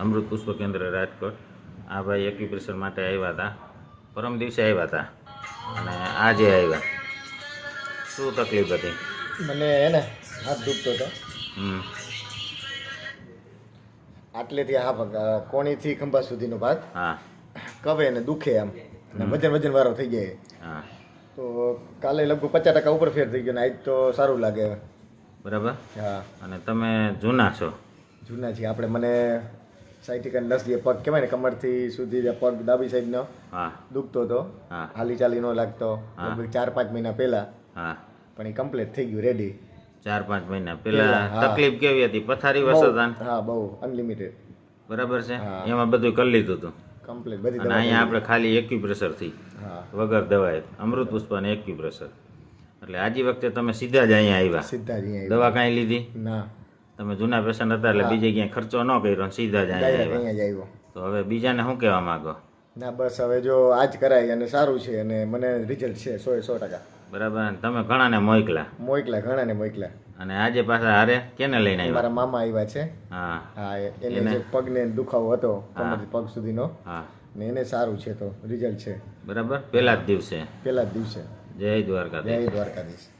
અમૃત પુષ્પ કેન્દ્ર રાજકોટ. આ ભાઈ એક્યુપ્રેશર માટે આવ્યા હતા. પરમ દિવસે આવ્યા હતા. અને આજે આવ્યા. શું તકલીફ હતી? મને હે ને હાથ દુખતો હતો. હમ. આટલેથી આ ભાગ કોણીથી ખંભા સુધીનો ભાગ? હા. કવે ને દુખે આમ ને વજન વજન વાળો થઈ જાય. હા. તો કાલે લગભગ પચાસ ટકા ઉપર ફેર થઈ ગયો ને આજ તો સારું લાગે. બરાબર? હા. અને તમે જૂના છો? જૂના છીએ. આપણે મને સાઈટિકન નસ જે પગ કહેવાય ને કમરથી સુધી પગ ડાબી સાઈડનો હા. દુખતો હતો હા. હાલી ચાલી ન લાગતો ચાર પાંચ મહિના પહેલા. હા. પણ એ કમ્પ્લીટ થઈ ગયું રેડી ચાર પાંચ મહિના પેલા પહેલા, તકલીફ કેવી હતી? પથારી વસતા હા બહુ અનલિમિટેડ બરાબર છે? એમાં બધું કરી લીધું હતું. કમ્પ્લીટ બધી અને અહીંયા આપણે ખાલી એક્યુપ્રેશરથી હા. વગર દવાએ. અમૃત પુષ્પ અને એક્યુપ્રેશર એટલે આજી વખતે તમે સીધા જ અહીંયા આવ્યા. સીધા જ અહીંયા દવા કાંઈ લીધી? ના. તમે જૂના પેશન્ટ હતા એટલે બીજે ક્યાંય ખર્ચો ન કર્યો સીધા જ અહીંયા જ આવ્યો. તો હવે બીજાને શું કહેવા માંગો? ના બસ હવે જો આજ કરાય અને સારું છે અને મને રિઝલ્ટ છે સો સો ટકા. બરાબર તમે ઘણાને મોકલા. મોકલા ઘણાને મોકલા. અને આજે પાછા હારે કેને લઈને આવ્યા? મારા મામા આવ્યા છે. હા. હા એને જે પગને દુખાવો હતો કમરથી પગ સુધીનો હા. ને એને સારું છે તો રિઝલ્ટ છે. બરાબર પહેલા જ દિવસે. પહેલા જ દિવસે. જય દ્વારકા જય દ્વારકાધીશ.